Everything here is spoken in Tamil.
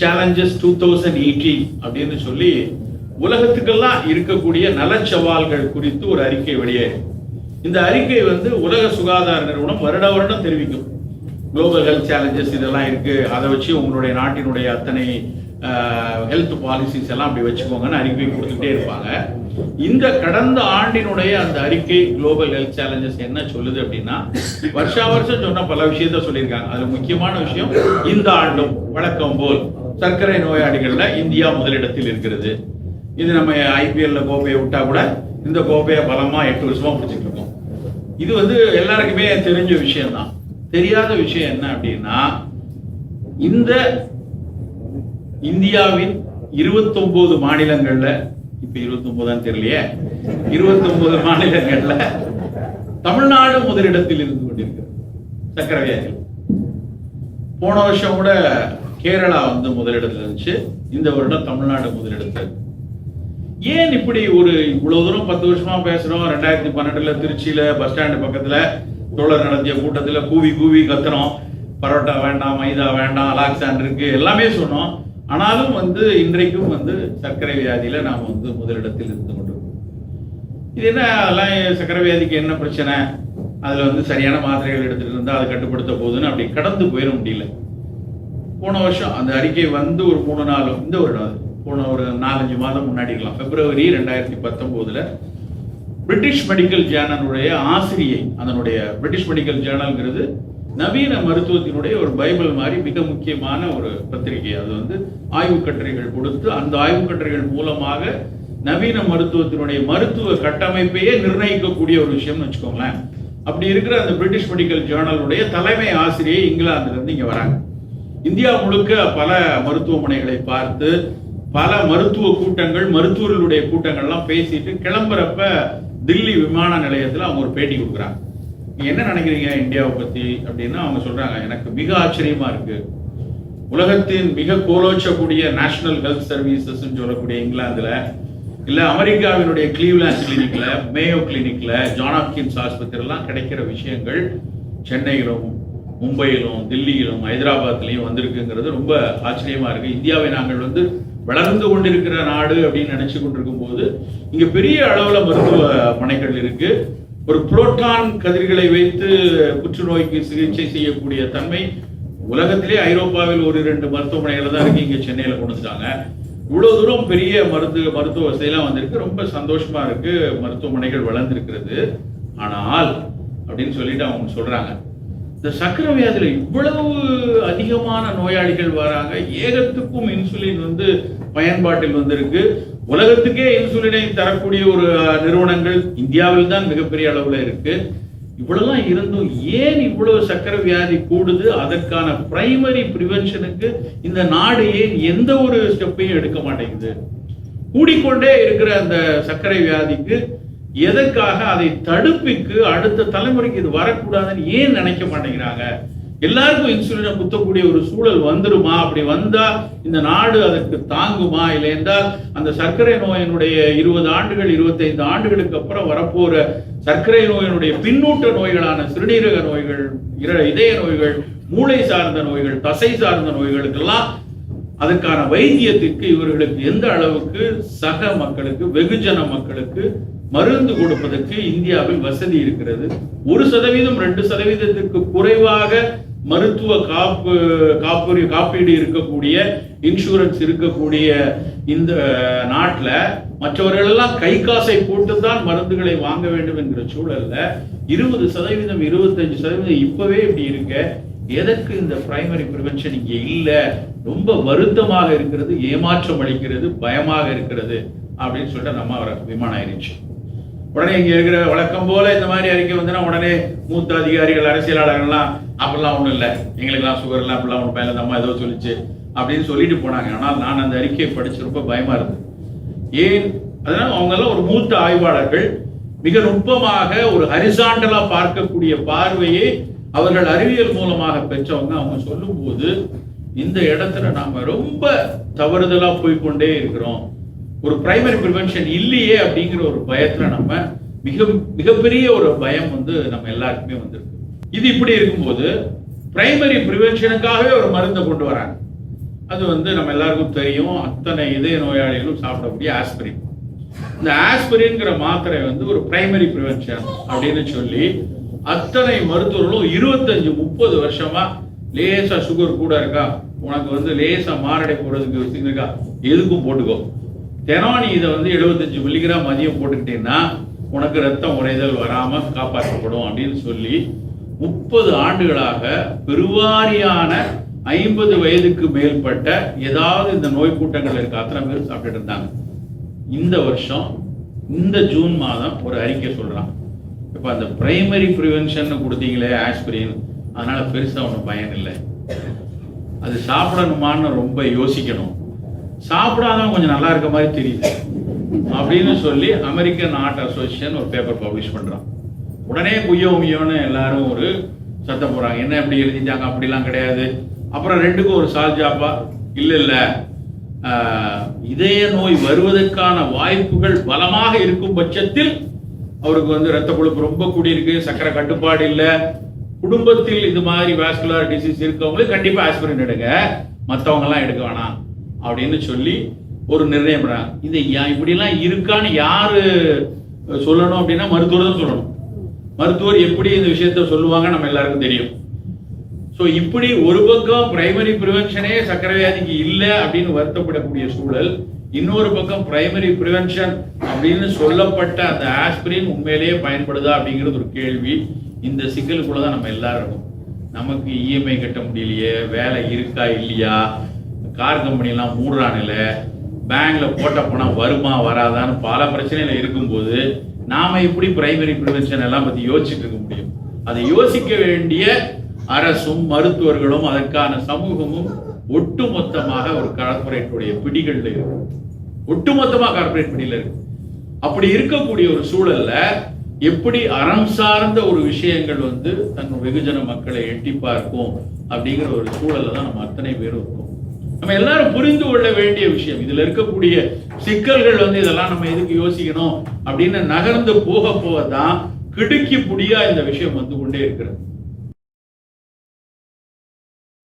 சேலஞ்சஸ் டூ தௌசண்ட் எயிட்டீன் அப்படின்னு சொல்லி உலகத்துக்கெல்லாம் இருக்கக்கூடிய நலச்சவால்கள் குறித்து ஒரு அறிக்கை வெளியே. இந்த அறிக்கை வந்து உலக சுகாதார நிறுவனம் வருட வருடம் தெரிவிக்கும். குளோபல் ஹெல்த் சேலஞ்சஸ் இதெல்லாம் இருக்கு. அதை வச்சு உங்களுடைய நாட்டினுடைய அத்தனை ஹெல்த் பாலிசிஸ் எல்லாம் அப்படி வச்சுக்கோங்கன்னு அறிக்கை கொடுத்துட்டே இருப்பாங்க. இந்த கடந்த ஆண்டினுடைய அந்த அறிக்கை குளோபல் ஹெல்த் சேலஞ்சஸ் என்ன சொல்லுது அப்படின்னா வருஷா வருஷம் சொன்ன பல விஷயத்த சொல்லியிருக்காங்க. அதுல முக்கியமான விஷயம் இந்த ஆண்டும் வழக்கம் போல். சர்க்கரை நோயாளிகள்ல இந்தியா முதலிடத்தில் இருக்கிறது. இது நம்ம ஐபிஎல்ல கோப்பையை விட்டா கூட இந்த கோப்பையை பலமா எட்டு வருஷமா பிடிச்சிட்டு இருக்கோம். இது வந்து எல்லாருக்குமே தெரிஞ்ச விஷயம்தான். தெரியாத விஷயம் என்ன அப்படின்னா இந்த இந்தியாவின் 29 மாநிலங்கள்ல இப்ப 29 தெரியலையே 29 மாநிலங்கள்ல தமிழ்நாடு முதலிடத்தில் இருந்து கொண்டிருக்கிறது சக்கரை போன வருஷம் கூட கேரளா வந்து முதலிடத்துல இருந்துச்சு. இந்த வருடம் தமிழ்நாடு முதலிடத்துல ஏன் இப்படி ஒரு இவ்வளவு தூரம் பத்து வருஷமா பேசுறோம்? ரெண்டாயிரத்தி பன்னெண்டுல திருச்சியில பஸ் ஸ்டாண்டு பக்கத்துல தோழர் நடத்திய கூட்டத்துல கூவி கூவி கத்துறோம். பரோட்டா வேண்டாம் மைதா வேண்டாம் அலாக்சான் இருக்கு எல்லாமே சொன்னோம். ஆனாலும் வந்து இன்றைக்கும் வந்து சர்க்கரை வியாதியில நாம் வந்து முதலிடத்தில் இருந்து கொண்டிருக்கோம். இது என்ன அதெல்லாம் சர்க்கரை வியாதிக்கு என்ன பிரச்சனை? அதுல வந்து சரியான மாத்திரைகள் எடுத்துட்டு இருந்தா அதை கட்டுப்படுத்த போகுதுன்னு அப்படி கடந்து போயிட முடியல. போன வருஷம் அந்த அறிக்கை வந்து ஒரு மூணு நாள் இந்த வருடம் போன ஒரு நாலஞ்சு மாதம் முன்னாடி இருக்கலாம். பிப்ரவரி ரெண்டாயிரத்தி பத்தொன்பதுல பிரிட்டிஷ் மெடிக்கல் ஜேர்னலுடைய ஆசிரியை அதனுடைய பிரிட்டிஷ் மெடிக்கல் ஜேர்னல்ங்கிறது நவீன மருத்துவத்தினுடைய ஒரு பைபிள் மாதிரி மிக முக்கியமான ஒரு பத்திரிகை. அது வந்து ஆய்வு கட்டுரைகள் கொடுத்து அந்த ஆய்வு கட்டுரைகள் மூலமாக நவீன மருத்துவத்தினுடைய மருத்துவ கட்டமைப்பையே நிர்ணயிக்கக்கூடிய ஒரு விஷயம்னு வச்சுக்கோங்களேன். அப்படி இருக்கிற அந்த பிரிட்டிஷ் மெடிக்கல் ஜேர்னலுடைய தலைமை ஆசிரியை இங்கிலாந்துல இருந்து இங்க வராங்க. இந்தியா முழுக்க பல மருத்துவமனைகளை பார்த்து பல மருத்துவ கூட்டங்கள் மருத்துவர்களுடைய கூட்டங்கள்லாம் பேசிட்டு கிளம்புறப்ப தில்லி விமான நிலையத்தில் அவங்க ஒரு பேட்டி கொடுக்குறாங்க. என்ன நினைக்கிறீங்க இந்தியாவை பத்தி அப்படின்னா அவங்க சொல்றாங்க. எனக்கு மிக ஆச்சரியமா இருக்கு. உலகத்தின் மிக கோலோச்சக்கூடிய நேஷனல் ஹெல்த் சர்வீசஸ் சொல்லக்கூடிய இங்கிலாந்துல இல்ல அமெரிக்காவினுடைய கிளீவ்லாண்ட் கிளினிக்ல மேயோ கிளினிக்ல ஜான் ஹாப்கின்ஸ் ஆஸ்பத்திரிலாம் கிடைக்கிற விஷயங்கள் சென்னையிலும் மும்பையிலும் தில்லியிலும் ஹைதராபாத்லயும் வந்திருக்குங்கிறது ரொம்ப ஆச்சரியமா இருக்கு. இந்தியாவை நாங்கள் வந்து வளர்ந்து கொண்டிருக்கிற நாடு அப்படின்னு நினைச்சு கொண்டிருக்கும் போது இங்க பெரிய அளவுல மருத்துவமனைகள் இருக்கு. ஒரு புரோட்டான் கதிர்களை வைத்து புற்றுநோய்க்கு சிகிச்சை செய்யக்கூடிய தன்மை உலகத்திலே ஐரோப்பாவில் ஒரு இரண்டு மருத்துவமனைகள் தான் இருக்கு. இங்க சென்னையில கொண்டு வந்துட்டாங்க. இவ்வளவு தூரம் பெரிய மருந்து மருத்துவ வசதியெல்லாம் வந்திருக்கு. ரொம்ப சந்தோஷமா இருக்கு. மருத்துவமனைகள் வளர்ந்திருக்கிறது. ஆனால் அப்படின்னு சொல்லிட்டு அவங்க சொல்றாங்க. இந்த சக்கரை வியாதியில இவ்வளவு அதிகமான நோயாளிகள் வராங்க ஏகத்துக்கும் இன்சுலின் வந்து பயன்பாட்டில் வந்திருக்கு. உலகத்துக்கே இன்சுலினை தரக்கூடிய ஒரு நிறுவனங்கள் இந்தியாவில் தான் மிகப்பெரிய அளவுல இருக்கு. இவ்வளவுதான் இருந்தும் ஏன் இவ்வளவு சக்கரை வியாதி கூடுது? அதற்கான பிரைமரி ப்ரிவென்ஷனுக்கு இந்த நாடு ஏன் எந்த ஒரு ஸ்டெப்பையும் எடுக்க மாட்டேங்குது? கூடிக்கொண்டே இருக்கிற அந்த சர்க்கரை வியாதிக்கு எதற்காக அதை தடுப்பிக்கு அடுத்த தலைமுறைக்கு இது வரக்கூடாதுன்னு ஏன் நினைக்க மாட்டேங்கிறாங்க? எல்லாருக்கும் இன்சுலினை குத்தக்கூடிய ஒரு சூழல் வந்துருமா? அப்படி வந்தா இந்த நாடு அதற்கு தாங்குமா? இல்லை என்றால் அந்த சர்க்கரை நோயினுடைய இருபது ஆண்டுகள் இருபத்தைந்து ஆண்டுகளுக்கு அப்புறம் வரப்போற சர்க்கரை நோயினுடைய பின்னூட்ட நோய்களான சிறுநீரக நோய்கள் இர- இதய நோய்கள் மூளை சார்ந்த நோய்கள் தசை சார்ந்த நோய்களுக்கெல்லாம் அதற்கான வைத்தியத்திற்கு இவர்களுக்கு எந்த அளவுக்கு சக மக்களுக்கு வெகுஜன மக்களுக்கு மருந்து கொடுப்பதற்கு இந்தியாவில் வசதி இருக்கிறது. ஒரு சதவீதம் ரெண்டு சதவீதத்திற்கு குறைவாக மருத்துவ காப்பு காப்புரி காப்பீடு இருக்கக்கூடிய இன்சூரன்ஸ் இருக்கக்கூடிய இந்த நாட்டில் மற்றவர்கள் எல்லாம் கை காசை போட்டு தான் மருந்துகளை வாங்க வேண்டும் என்கிற சூழல்ல இருபது சதவீதம் இருபத்தஞ்சு சதவீதம் இப்பவே இப்படி இருக்க. எதற்கு இந்த பிரைமரி ப்ரிவென்ஷன் இங்கே இல்லை? ரொம்ப வருத்தமாக இருக்கிறது ஏமாற்றம் அளிக்கிறது பயமாக இருக்கிறது அப்படின்னு சொல்லிட்டு நம்ம அவரை விமானம் ஆயிடுச்சு உடனே இங்க இருக்கிற வழக்கம் போல இந்த மாதிரி அறிக்கை வந்துன்னா உடனே மூத்த அதிகாரிகள் அரசியலாளர்கள்லாம் அப்படிலாம் ஒண்ணும் இல்லை. எங்களுக்கெல்லாம் சுகர் இல்லை அப்படிலாம் ஒன்று பயில அம்மா ஏதோ சொல்லிச்சு. அப்படின்னு சொல்லிட்டு போனாங்க. ஆனால் நான் அந்த அறிக்கையை படிச்சு ரொம்ப பயமா இருந்தது. ஏன்? அதனால அவங்க எல்லாம் ஒரு மூத்த ஆய்வாளர்கள். மிக நுட்பமாக ஒரு ஹரிசாண்டலா பார்க்கக்கூடிய பார்வையை அவர்கள் அறிவியல் மூலமாக பெற்றவங்க. அவங்க சொல்லும்போது இந்த இடத்துல நாம ரொம்ப தவறுதலா போய்க்கொண்டே இருக்கிறோம். ஒரு பிரைமரி ப்ரிவென்ஷன் இல்லையே அப்படிங்கிற ஒரு பயத்துல நம்ம மிக மிகப்பெரிய ஒரு பயம் வந்து நம்ம எல்லாருக்குமே வந்திருக்கு. இது இப்படி இருக்கும்போது பிரைமரி ப்ரிவென்ஷனுக்காகவே ஒரு மருந்தை கொண்டு வராங்க. அது வந்து நம்ம எல்லாருக்கும் தெரியும் அத்தனை இதய நோயாளிகளும் சாப்பிடக்கூடிய ஆஸ்பிரின் இந்த ஆஸ்பிரின்ங்கிற மாத்திரை வந்து ஒரு பிரைமரி ப்ரிவென்ஷன் அப்படின்னு சொல்லி அத்தனை மருத்துவர்களும் இருபத்தஞ்சு முப்பது வருஷமா லேசா சுகர் கூட இருக்கா? உனக்கு வந்து லேசா மாரடை போடுறதுக்கு இருக்கா? எதுக்கும் போட்டுக்கோ. தினம் நீ இதை வந்து 75 மில்லிகிராம் மதியம் போட்டுக்கிட்டீங்கன்னா உனக்கு ரத்தம் உறைதல் வராமல் காப்பாற்றப்படும் அப்படின்னு சொல்லி முப்பது ஆண்டுகளாக பெருவாரியான ஐம்பது வயதுக்கு மேற்பட்ட ஏதாவது இந்த நோய் கூட்டங்கள் இருக்க? அத்தனை பேர் சாப்பிட்டுட்டு இருந்தாங்க. இந்த வருஷம் இந்த ஜூன் மாதம் ஒரு அறிக்கை சொல்கிறான் இப்போ அந்த பிரைமரி ப்ரிவென்ஷன் கொடுத்தீங்களே ஆஸ்பிரின் அதனால் பெருசாக ஒன்றும் பயன் இல்லை. அது சாப்பிடணுமான்னு ரொம்ப யோசிக்கணும். சாப்பிடாதவன் கொஞ்சம் நல்லா இருக்க மாதிரி தெரியுது. அப்படின்னு சொல்லி அமெரிக்கன் ஆர்ட் அசோசியேஷன் ஒரு பேப்பர் பப்ளிஷ் பண்ணுறான் உடனே குய்யோ உய்யோன்னு எல்லாரும் ஒரு சத்தம் போகிறாங்க என்ன இப்படி எழுதிட்டாங்க? அப்படிலாம் கிடையாது. அப்புறம் ரெண்டுக்கும் ஒரு சால்ஜாப்பா இல்ல இல்லை. இதய நோய் வருவதற்கான வாய்ப்புகள் பலமாக இருக்கும் பட்சத்தில் அவருக்கு வந்து ரத்த கொழுப்பு ரொம்ப கூடியிருக்கு சக்கரை கட்டுப்பாடு இல்லை. குடும்பத்தில் இது மாதிரி வேஸ்குலர் டிசீஸ் இருக்கவங்களுக்கு கண்டிப்பாக ஆஸ்பிரின் எடுங்க. மற்றவங்கெல்லாம் எடுக்க வேணாம். அப்படின்னு சொல்லி ஒரு நிர்ணயம் பண்ணுறாங்க இது இப்படிலாம் இருக்கான்னு யாரு சொல்லணும் அப்படின்னா மருத்துவர் தான் சொல்லணும். மருத்துவர் எப்படி இந்த விஷயத்த சொல்லுவாங்க நம்ம எல்லாருக்கும் தெரியும். ஸோ இப்படி ஒரு பக்கம் பிரைமரி ப்ரிவென்ஷனே சக்கரை வியாதிக்கு இல்லை அப்படின்னு வருத்தப்படக்கூடிய சூழல் இன்னொரு பக்கம் பிரைமரி ப்ரிவென்ஷன் அப்படின்னு சொல்லப்பட்ட அந்த ஆஸ்பிரின் உண்மையிலேயே பயன்படுதா அப்படிங்கிறது ஒரு கேள்வி. இந்த சிக்கலுக்குள்ள தான் நம்ம எல்லாரும் நமக்கு இஎம்ஐ கட்ட முடியலையே வேலை இருக்கா இல்லையா? கார் கம்பெனிலாம் மூடுறானுல பேங்க்ல போட்ட பணம் வருமா வராதான்னு பல பிரச்சனைகள் இருக்கும்போது நாம எப்படி பிரைமரி ப்ரிவென்ஷன் எல்லாம் பத்தி யோசிச்சுட்டு இருக்க முடியும்? அதை யோசிக்க வேண்டிய அரசும் மருத்துவர்களும் அதற்கான சமூகமும் ஒட்டுமொத்தமாக ஒரு கார்பரேட்டுடைய பிடிகள்ல இருக்கு. ஒட்டுமொத்தமா கார்பரேட் பிடியில் இருக்கு. அப்படி இருக்கக்கூடிய ஒரு சூழல்ல எப்படி அறம் சார்ந்த ஒரு விஷயங்கள் வந்து தன் வெகுஜன மக்களை எட்டி பார்க்கும் அப்படிங்கிற ஒரு சூழல்ல தான் நம்ம அத்தனை பேரும் இருக்கோம். நம்ம எல்லாரும் புரிந்து கொள்ள வேண்டிய விஷயம். இதுல இருக்கக்கூடிய சிக்கல்கள் வந்து இதெல்லாம் நம்ம எதுக்கு யோசிக்கணும்? அப்படின்னு நகர்ந்து போக போக தான் கிடுக்கி புடியா இந்த விஷயம் வந்து கொண்டே இருக்கிறது.